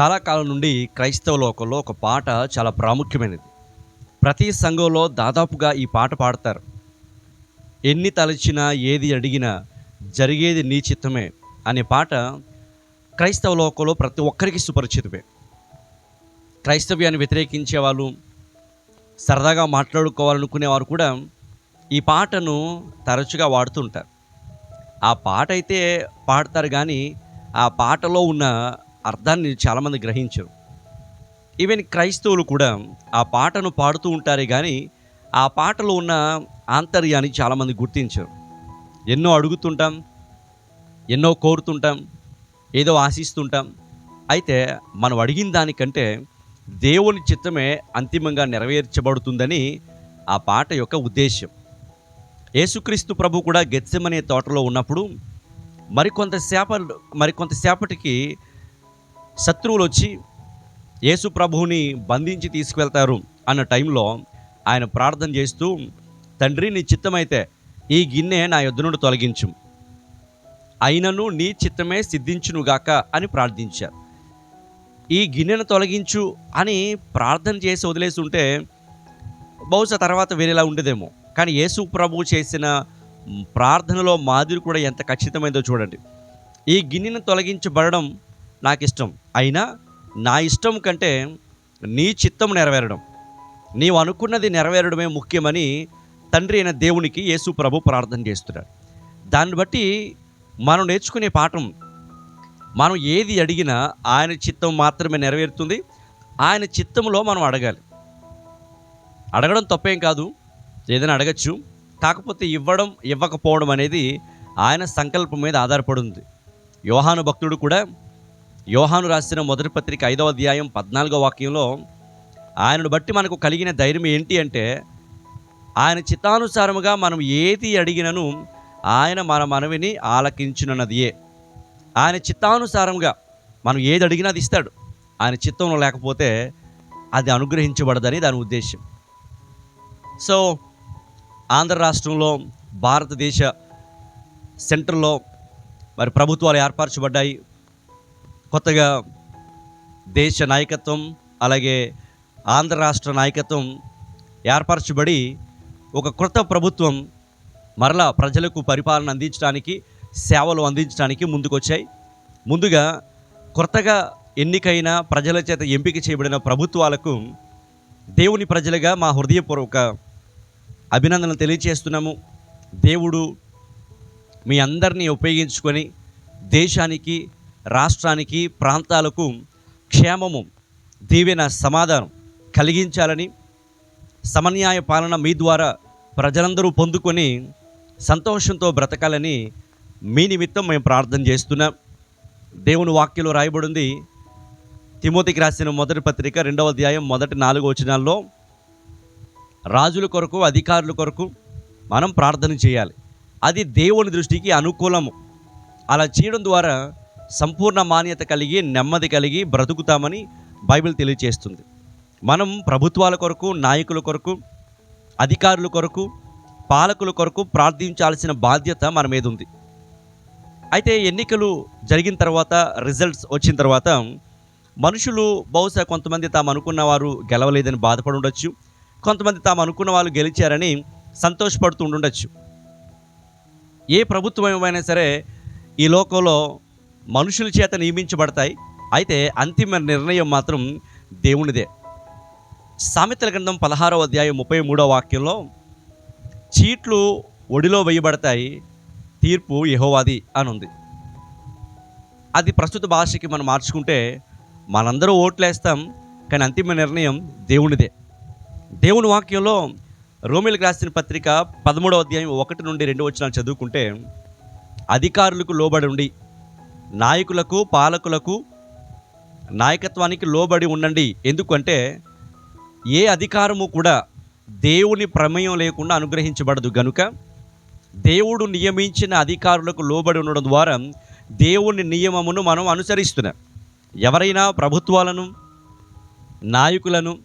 చాలా కాలం నుండి క్రైస్తవ లోకంలో ఒక పాట చాలా ప్రాముఖ్యమైనది. ప్రతి సంఘంలో దాదాపుగా ఈ పాట పాడతారు. ఎన్ని తలచినా ఏది అడిగినా జరిగేది నీ చిత్తమే అనే పాట క్రైస్తవ లోకంలో ప్రతి ఒక్కరికి సుపరిచితమే. క్రైస్తవ్యాన్ని వ్యతిరేకించే వాళ్ళు సరదాగా మాట్లాడుకోవాలనుకునే వారు కూడా ఈ పాటను తరచుగా వాడుతుంటారు. ఆ పాట అయితే పాడతారు కానీ ఆ పాటలో ఉన్న అర్థాన్ని చాలామంది గ్రహించరు. ఈవెన్ క్రైస్తవులు కూడా ఆ పాటను పాడుతూ ఉంటారే కానీ ఆ పాటలో ఉన్న ఆంతర్యాన్ని చాలామంది గుర్తించరు. ఎన్నో అడుగుతుంటాం ఎన్నో కోరుతుంటాం ఏదో ఆశిస్తుంటాం. అయితే మనం అడిగిన దానికంటే దేవుని చిత్తమే అంతిమంగా నెరవేర్చబడుతుందని ఆ పాట యొక్క ఉద్దేశం యేసుక్రీస్తు ప్రభు కూడా గెత్సెమనే తోటలో ఉన్నప్పుడు మరికొంతసేప మరికొంతసేపటికి శత్రువులు వచ్చి యేసు ప్రభువుని బంధించి తీసుకువెళ్తారు అన్న టైంలో ఆయన ప్రార్థన చేస్తూ తండ్రి నీ చిత్తమైతే ఈ గిన్నె నా యొద్ద నుండి తొలగించు. అయినను నీ చిత్తమే సిద్ధించునుగాక అని ప్రార్థించారు. ఈ గిన్నెను తొలగించు అని ప్రార్థన చేసి వదిలేసి ఉంటే బహుశా తర్వాత వేరేలా ఉండేదేమో. కానీ యేసు ప్రభు చేసిన ప్రార్థనలో మాదిరి కూడా ఎంత ఖచ్చితమైందో చూడండి. ఈ గిన్నెను తొలగించబడడం నాకు ఇష్టం అయినా నా ఇష్టం కంటే నీ చిత్తం నెరవేరడం. నీవు అనుకున్నది నెరవేరడమే ముఖ్యమని తండ్రి అయిన దేవునికి యేసు ప్రభు ప్రార్థన చేస్తున్నాడు. దాన్ని బట్టి మనం నేర్చుకునే పాఠం మనం ఏది అడిగినా ఆయన చిత్తం మాత్రమే నెరవేరుతుంది. ఆయన చిత్తంలో మనం అడగాలి. అడగడం తప్పేం కాదు ఏదైనా అడగచ్చు. కాకపోతే ఇవ్వడం ఇవ్వకపోవడం అనేది ఆయన సంకల్పం మీద ఆధారపడి ఉంది యోహాను భక్తుడు కూడా యోహాను రాసిన మొదటి పత్రిక ఐదవ అధ్యాయం పద్నాలుగో వాక్యంలో ఆయనను బట్టి మనకు కలిగిన ధైర్యం ఏంటి అంటే ఆయన చిత్తానుసారముగా మనం ఏది అడిగినను ఆయన మన మనవిని ఆలకించునన్నదియే. ఆయన చిత్తానుసారంగా మనం ఏది అడిగినా అది ఇస్తాడు. ఆయన చిత్తంలో లేకపోతే అది అనుగ్రహించబడదని దాని ఉద్దేశం సో ఆంధ్ర రాష్ట్రంలో భారతదేశ సెంటర్లో మరి ప్రభుత్వాలు ఏర్పరచబడ్డాయి. కొత్తగా దేశ నాయకత్వం అలాగే ఆంధ్ర రాష్ట్ర నాయకత్వం ఏర్పరచబడి ఒక కొత్త ప్రభుత్వం మరలా ప్రజలకు పరిపాలన అందించడానికి సేవలు అందించడానికి ముందుకొచ్చాయి. ముందుగా కొత్తగా ఎన్నికైన ప్రజల చేత ఎంపిక చేయబడిన ప్రభుత్వాలకు దేవుని ప్రజలుగా మా హృదయపూర్వక అభినందనలు తెలియజేస్తున్నాము దేవుడు మీ అందరినీ ఉపయోగించుకొని దేశానికి రాష్ట్రానికి ప్రాంతాలకు క్షేమము దీవెన సమాధానం కలిగించాలని సమన్యాయ పాలన మీ ద్వారా ప్రజలందరూ పొందుకొని సంతోషంతో బ్రతకాలని మీ నిమిత్తం మేము ప్రార్థన చేస్తున్నాం. దేవుని వాక్యంలో రాయబడింది తిమోతికి రాసిన మొదటి పత్రిక రెండవ అధ్యాయం మొదటి నాలుగు వచనాల్లో రాజుల కొరకు అధికారుల కొరకు మనం ప్రార్థన చేయాలి. అది దేవుని దృష్టికి అనుకూలము. అలా చేయడం ద్వారా సంపూర్ణ మాన్యత కలిగి నెమ్మది కలిగి బ్రతుకుతామని బైబిల్ తెలియజేస్తుంది మనం ప్రభుత్వాల కొరకు నాయకుల కొరకు అధికారుల కొరకు పాలకుల కొరకు ప్రార్థించాల్సిన బాధ్యత మన మీద ఉంది. అయితే ఎన్నికలు జరిగిన తర్వాత రిజల్ట్స్ వచ్చిన తర్వాత మనుషులు బహుశా కొంతమంది తాము అనుకున్న వారు గెలవలేదని బాధపడి ఉండొచ్చు కొంతమంది తాము అనుకున్న వాళ్ళు గెలిచారని సంతోషపడుతూ ఉండొచ్చు ఏ ప్రభుత్వం ఏమైనా సరే ఈ లోకంలో మనుషుల చేత నియమించబడతాయి. అయితే అంతిమ నిర్ణయం మాత్రం దేవునిదే. సామెతల గ్రంథం పదహారో అధ్యాయం ముప్పై మూడో వాక్యంలో చీట్లు ఒడిలో వేయబడతాయి తీర్పు యహోవాది అని ఉంది అది ప్రస్తుత భాషకి మనం మార్చుకుంటే మనందరూ ఓట్లేస్తాం కానీ అంతిమ నిర్ణయం దేవునిదే. దేవుని వాక్యంలో రోమిలకు రాసిన పత్రిక పదమూడవ అధ్యాయం ఒకటి నుండి రెండు వచ్చిన చదువుకుంటే అధికారులకు లోబడి ఉండి నాయకులకు పాలకులకు నాయకత్వానికి లోబడి ఉండండి. ఎందుకంటే ఏ అధికారము కూడా దేవుని ప్రమేయం లేకుండా అనుగ్రహించబడదు గనుక దేవుడు నియమించిన అధికారులకు లోబడి ఉండడం ద్వారా దేవుని నియమమును మనం అనుసరిస్తున్నాం. ఎవరైనా ప్రభుత్వాలను నాయకులను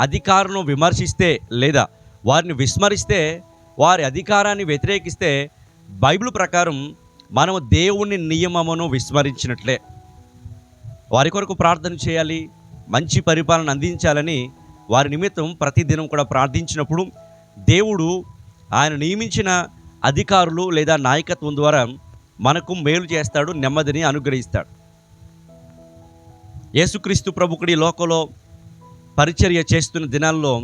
అధికారులను విమర్శిస్తే లేదా వారిని విస్మరిస్తే వారి అధికారాన్ని వ్యతిరేకిస్తే బైబిల్ ప్రకారం మనము దేవుని నియమమును విస్మరించినట్లే. వారి కొరకు ప్రార్థన చేయాలి మంచి పరిపాలన అందించాలని వారి నిమిత్తం ప్రతిదినం కూడా ప్రార్థించినప్పుడు దేవుడు ఆయన నియమించిన అధికారులు లేదా నాయకత్వం ద్వారా మనకు మేలు చేస్తాడు నెమ్మదిని అనుగ్రహిస్తాడు. యేసుక్రీస్తు ప్రభుకుడి లోకంలో పరిచర్య చేస్తున్న దినాల్లో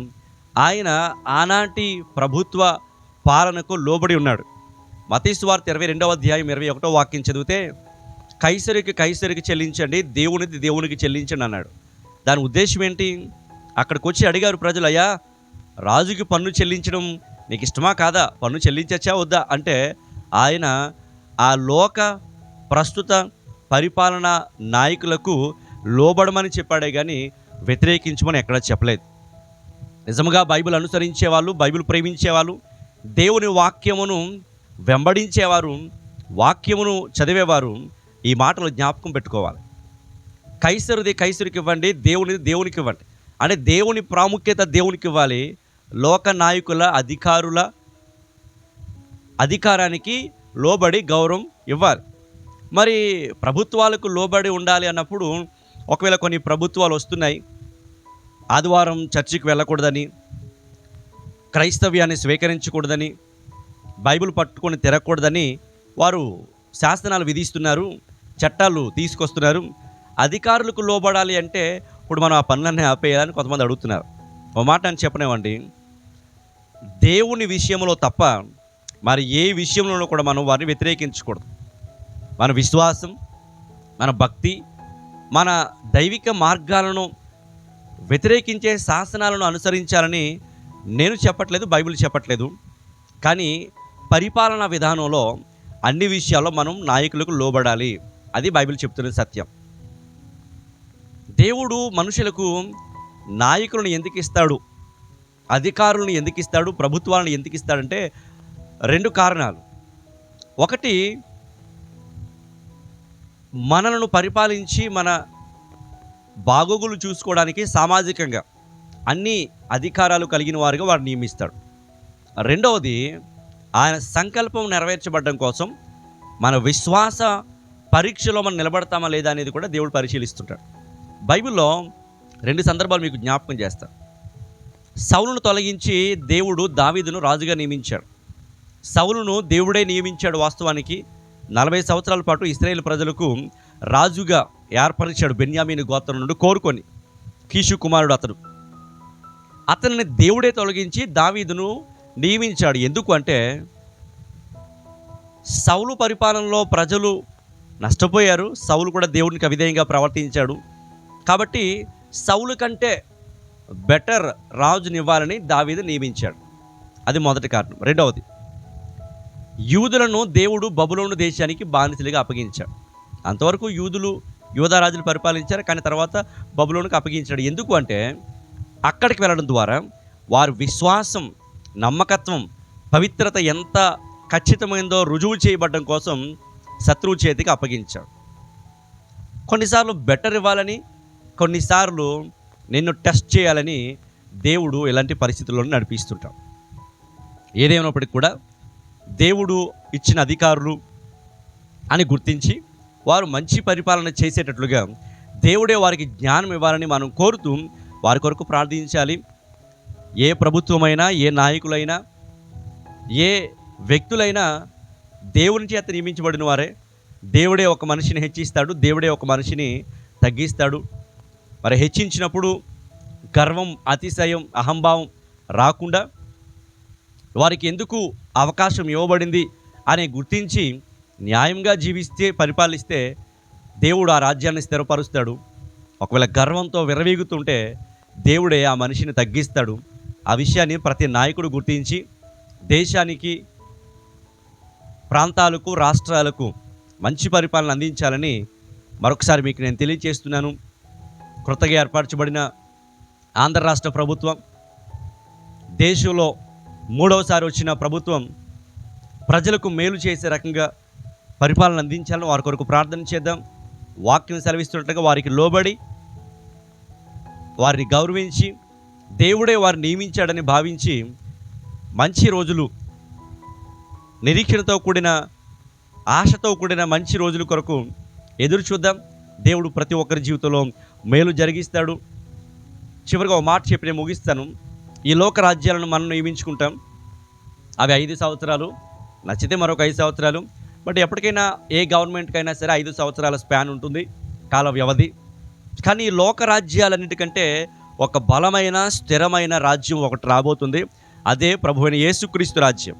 ఆయన ఆనాటి ప్రభుత్వ పాలనకు లోబడి ఉన్నాడు. మతీశ్వార్త ఇరవై రెండవ అధ్యాయం ఇరవై ఒకటో వాక్యం చదివితే కైసరికి కైసరికి చెల్లించండి దేవునిది దేవునికి చెల్లించండి అన్నాడు. దాని ఉద్దేశం ఏంటి? అక్కడికి వచ్చి అడిగారు ప్రజలు అయ్యా రాజుకి పన్ను చెల్లించడం నీకు ఇష్టమా కాదా? పన్ను చెల్లించచ్చా వద్దా? అంటే ఆయన ఆ లోక ప్రస్తుత పరిపాలన నాయకులకు లోబడమని చెప్పాడే కానీ వ్యతిరేకించమని ఎక్కడా చెప్పలేదు. నిజముగా బైబిల్ అనుసరించే వాళ్ళు బైబిల్ ప్రేమించేవాళ్ళు దేవుని వాక్యమును వెంబడించేవారు వాక్యమును చదివేవారు ఈ మాటలు జ్ఞాపకం పెట్టుకోవాలి. కైసరుది కైసరికి ఇవ్వండి దేవునిది దేవునికి ఇవ్వండి అంటే దేవుని ప్రాముఖ్యత దేవునికి ఇవ్వాలి లోక నాయకుల అధికారుల అధికారానికి లోబడి గౌరవం ఇవ్వాలి. మరి ప్రభుత్వాలకు లోబడి ఉండాలి అన్నప్పుడు ఒకవేళ కొన్ని ప్రభుత్వాలు వస్తున్నాయి ఆదివారం చర్చికి వెళ్ళకూడదని క్రైస్తవ్యాన్ని స్వీకరించకూడదని బైబిల్ పట్టుకొని తిరగకూడదని వారు శాసనాలు విధిస్తున్నారు చట్టాలు తీసుకొస్తున్నారు. అధికారులకు లోబడాలి అంటే ఇప్పుడు మనం ఆ పనులన్నీ ఆపేయాలని కొంతమంది అడుగుతున్నారు. ఒక మాట అని చెప్పనివ్వండి. దేవుని విషయంలో తప్ప మరి ఏ విషయంలోనూ కూడా మనం వారిని వ్యతిరేకించకూడదు. మన విశ్వాసం మన భక్తి మన దైవిక మార్గాలను వ్యతిరేకించే శాసనాలను అనుసరించాలని నేను చెప్పట్లేదు బైబిల్ చెప్పట్లేదు. కానీ పరిపాలనా విధానంలో అన్ని విషయాల్లో మనం నాయకులకు లోబడాలి. అది బైబిల్ చెప్తున్న సత్యం. దేవుడు మనుషులకు నాయకులను ఎందుకు ఇస్తాడు? అధికారులను ఎందుకు ఇస్తాడు? ప్రభుత్వాలను ఎందుకు ఇస్తాడంటే రెండు కారణాలు. ఒకటి మనలను పరిపాలించి మన బాగోగులు చూసుకోవడానికి సామాజికంగా అన్ని అధికారాలు కలిగిన వారుగా వారు నియమిస్తాడు రెండవది ఆయన సంకల్పం నెరవేర్చబడడం కోసం మన విశ్వాస పరీక్షలో మనం నిలబడతామా లేదా అనేది కూడా దేవుడు పరిశీలిస్తుంటాడు. బైబిల్లో రెండు సందర్భాలు మీకు జ్ఞాపకం చేస్తాను సౌలును తొలగించి దేవుడు దావీదును రాజుగా నియమించాడు. సౌలును దేవుడే నియమించాడు వాస్తవానికి నలభై సంవత్సరాల పాటు ఇస్రాయేల్ ప్రజలకు రాజుగా ఏర్పరిచాడు బెన్యామీని గోత్రం నుండి కోరుకొని కీషు కుమారుడు అతడు అతనిని దేవుడే తొలగించి దావీదును నియమించాడు. ఎందుకు అంటే సౌలు పరిపాలనలో ప్రజలు నష్టపోయారు. సౌలు కూడా దేవునికి అవిధేయంగా ప్రవర్తించాడు. కాబట్టి సౌలు కంటే బెటర్ రాజునివ్వాలని దావీదు నియమించాడు. అది మొదటి కారణం. రెండవది యూదులను దేవుడు బబులోను దేశానికి బానిసలుగా అప్పగించాడు. అంతవరకు యూదులు యూదరాజులు పరిపాలించారు కానీ తర్వాత బబులోనికి అప్పగించాడు. ఎందుకు అంటే అక్కడికి వెళ్ళడం ద్వారా వారు విశ్వాసం నమ్మకత్వం పవిత్రత ఎంత ఖచ్చితమైందో రుజువు చేయబడడం కోసం శత్రువు చేతికి అప్పగించాడు. కొన్నిసార్లు బెటర్ ఇవ్వాలని కొన్నిసార్లు నిన్ను టెస్ట్ చేయాలని దేవుడు ఇలాంటి పరిస్థితుల్లో నడిపిస్తుంటాడు. ఏదేమైనప్పటికీ కూడా దేవుడు ఇచ్చిన అధికారులు అని గుర్తించి వారు మంచి పరిపాలన చేసేటట్లుగా దేవుడే వారికి జ్ఞానం ఇవ్వాలని మనం కోరుతూ వారి కొరకు ప్రార్థించాలి. ఏ ప్రభుత్వమైనా ఏ నాయకులైనా ఏ వ్యక్తులైనా దేవుని చేత నియమించబడిన వారే. దేవుడే ఒక మనిషిని హెచ్చిస్తాడు దేవుడే ఒక మనిషిని తగ్గిస్తాడు. మరి హెచ్చించినప్పుడు గర్వం అతిశయం అహంభావం రాకుండా వారికి ఎందుకు అవకాశం ఇవ్వబడింది అని గుర్తించి న్యాయంగా జీవిస్తే పరిపాలిస్తే దేవుడు ఆ రాజ్యాన్ని స్థిరపరుస్తాడు. ఒకవేళ గర్వంతో విరవీగుతుంటే దేవుడే ఆ మనిషిని తగ్గిస్తాడు. ఆ విషయాన్ని ప్రతి నాయకుడు గుర్తించి దేశానికి ప్రాంతాలకు రాష్ట్రాలకు మంచి పరిపాలన అందించాలని మరొకసారి మీకు నేను తెలియజేస్తున్నాను. కృతగా ఏర్పరచబడిన ఆంధ్ర రాష్ట్ర ప్రభుత్వం దేశంలో మూడవసారి వచ్చిన ప్రభుత్వం ప్రజలకు మేలు చేసే రకంగా పరిపాలన అందించాలని వారి కొరకు ప్రార్థన చేద్దాం. వాక్యం సెలవిస్తున్నట్టుగా వారికి లోబడి వారిని గౌరవించి దేవుడే వారు నియమించాడని భావించి మంచి రోజులు నిరీక్షణతో కూడిన ఆశతో కూడిన మంచి రోజుల కొరకు ఎదురు చూద్దాం. దేవుడు ప్రతి ఒక్కరి జీవితంలో మేలు జరిగిస్తాడు. చివరిగా ఒక మాట చెప్పి నేను ముగిస్తాను. ఈ లోక రాజ్యాలను మనం నియమించుకుంటాం. అవి ఐదు సంవత్సరాలు నచ్చితే మరొక ఐదు సంవత్సరాలు. బట్ ఎప్పటికైనా ఏ గవర్నమెంట్కైనా సరే ఐదు సంవత్సరాల స్పాన్ ఉంటుంది కాల వ్యవధి. కానీ ఈ లోక రాజ్యాలన్నిటికంటే ఒక బలమైన స్థిరమైన రాజ్యం ఒకటి రాబోతుంది. అదే ప్రభు అయిన యేసుక్రీస్తు రాజ్యం.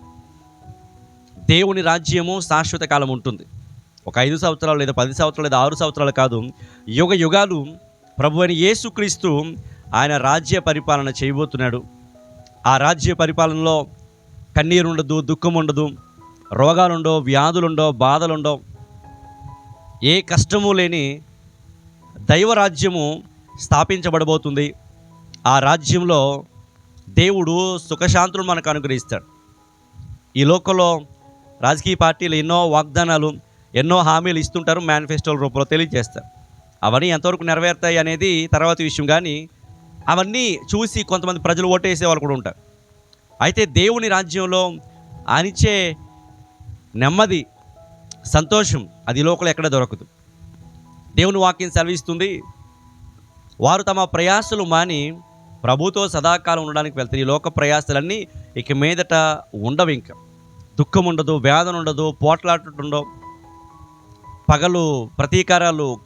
దేవుని రాజ్యము శాశ్వత కాలం ఉంటుంది. ఒక ఐదు సంవత్సరాలు లేదా పది సంవత్సరాలు లేదా ఆరు సంవత్సరాలు కాదు. యుగ యుగాలు ప్రభు అయిన యేసుక్రీస్తు ఆయన రాజ్య పరిపాలన చేయబోతున్నాడు. ఆ రాజ్య పరిపాలనలో కన్నీరు ఉండదు దుఃఖం ఉండదు రోగాలుండో వ్యాధులుండో బాధలుండవు ఏ కష్టము లేని దైవరాజ్యము స్థాపించబడబోతుంది. ఆ రాజ్యంలో దేవుడు సుఖశాంతులు మనకు అనుగ్రహిస్తాడు. ఈ లోకంలో రాజకీయ పార్టీలు ఎన్నో వాగ్దానాలు ఎన్నో హామీలు ఇస్తుంటారు మేనిఫెస్టోల రూపంలో తెలియజేస్తారు. అవన్నీ ఎంతవరకు నెరవేరుతాయి అనేది తర్వాత విషయం కానీ అవన్నీ చూసి కొంతమంది ప్రజలు ఓటేసే వాళ్ళు కూడా ఉంటారు. అయితే దేవుని రాజ్యంలో అనిచే నెమ్మది సంతోషం అది ఈ ఎక్కడ దొరకదు. దేవుని వాక్యం సెలవిస్తుంది వారు తమ ప్రయాసలు మాని ప్రభుతో సదాకాలం ఉండడానికి వెళ్తారు ఈ లోక ప్రయాసలన్నీ ఇక మీదట ఉండవు ఇంకా. దుఃఖం ఉండదు వేదన ఉండదు పోట్లాట ఉండవు పగలు ప్రతీకారాలు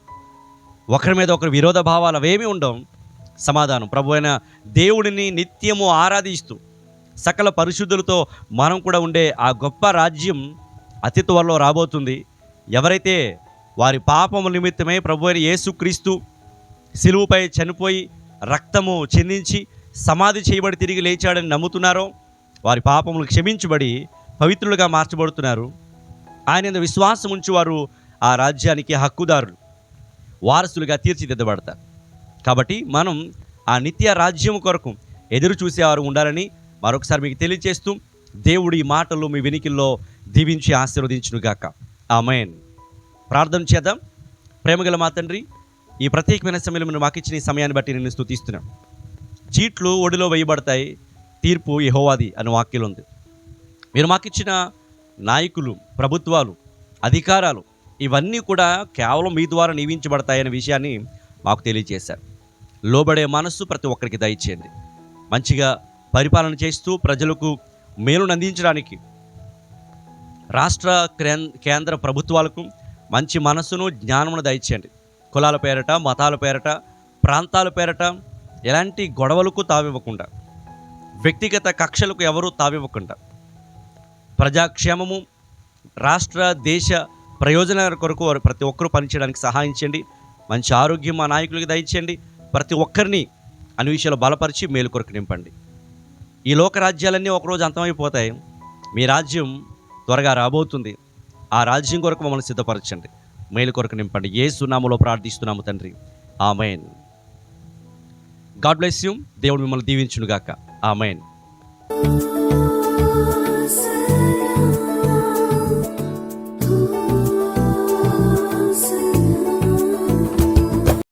ఒకరి మీద ఒకరి విరోధ భావాలు అవేమీ ఉండవు. సమాధానం. ప్రభు అయిన దేవుడిని నిత్యము ఆరాధిస్తూ సకల పరిశుద్ధులతో మనం కూడా ఉండే ఆ గొప్ప రాజ్యం అతి త్వరలో రాబోతుంది. ఎవరైతే వారి పాపము నిమిత్తమే ప్రభు అయిన యేసుక్రీస్తు సిలువుపై చనిపోయి రక్తము చెందించి సమాధి చేయబడి తిరిగి లేచాడని నమ్ముతున్నారో వారి పాపములు క్షమించబడి పవిత్రులుగా మార్చబడుతున్నారు. ఆయన విశ్వాసం ఉంచి వారు ఆ రాజ్యానికి హక్కుదారులు. వారసులుగా తీర్చిదిద్దబడతారు. కాబట్టి మనం ఆ నిత్య రాజ్యం కొరకు ఎదురు చూసేవారు ఉండాలని మరొకసారి మీకు తెలియజేస్తూ దేవుడు ఈ మాటలు మీ వెనికిల్లో దీవించి ఆశీర్వదించునుగాక. ఆమెన్. ప్రార్థన చేద్దాం. ప్రేమగల మా తండ్రి ఈ ప్రత్యేకమైన సమయంలో మీరు మాకు ఇచ్చిన ఈ సమయాన్ని బట్టి నేను స్థుతిస్తున్నాం చీట్లు ఒడిలో వేయబడతాయి తీర్పు యహోవాది అని వాక్యం ఉంది మీరు మాకు ఇచ్చిన నాయకులు ప్రభుత్వాలు అధికారాలు ఇవన్నీ కూడా కేవలం మీ ద్వారా నియమించబడతాయనే విషయాన్ని మాకు తెలియజేశారు. లోబడే మనస్సు ప్రతి ఒక్కరికి దయచేయండి. మంచిగా పరిపాలన చేస్తూ ప్రజలకు మేలును అందించడానికి రాష్ట్ర కేంద్ర ప్రభుత్వాలకు మంచి మనస్సును జ్ఞానమును దయచేయండి. కులాల పేరట మతాల పేరట ప్రాంతాల పేరట ఎలాంటి గొడవలకు తావివ్వకుండా వ్యక్తిగత కక్షలకు ఎవరూ తావివ్వకుండా ప్రజాక్షేమము రాష్ట్ర దేశ ప్రయోజనాల కొరకు వారు ప్రతి ఒక్కరూ పనిచేయడానికి సహాయం చేయండి. మంచి ఆరోగ్యం మా నాయకులకి దయచేయండి. ప్రతి ఒక్కరిని అన్ని విషయాలు బలపరిచి మేలు కొరకు నింపండి. ఈ లోక రాజ్యాలన్నీ ఒకరోజు అంతమైపోతాయి. మీ రాజ్యం త్వరగా రాబోతుంది. ఆ రాజ్యం కొరకు మమ్మల్ని సిద్ధపరచండి. మేలు కొరకు నింపండి. ఏ సునామలో ప్రార్థిస్తున్నాము తండ్రి. ఆమెన్. God bless you. దేవుడు మిమ్మల్ని దీవించునుగాక. ఆమెన్. Say